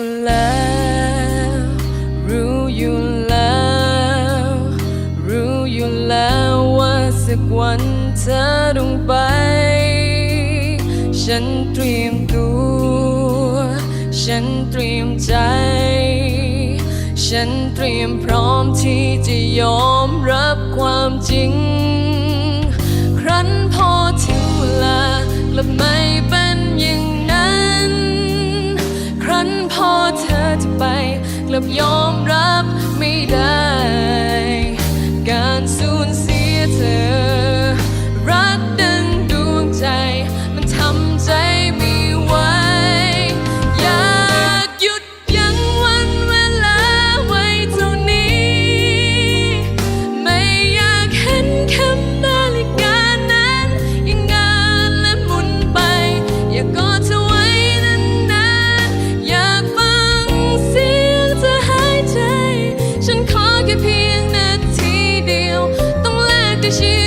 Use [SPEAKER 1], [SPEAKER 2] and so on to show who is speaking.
[SPEAKER 1] อยู่แล้ว รู้อยู่แล้ว รู้อยู่แล้วว่าสักวันเธอต้องไป ฉันเตรียมตัว ฉันเตรียมใจ ฉันเตรียมพร้อมที่จะยอมรับความจริง ครั้นพ hoje.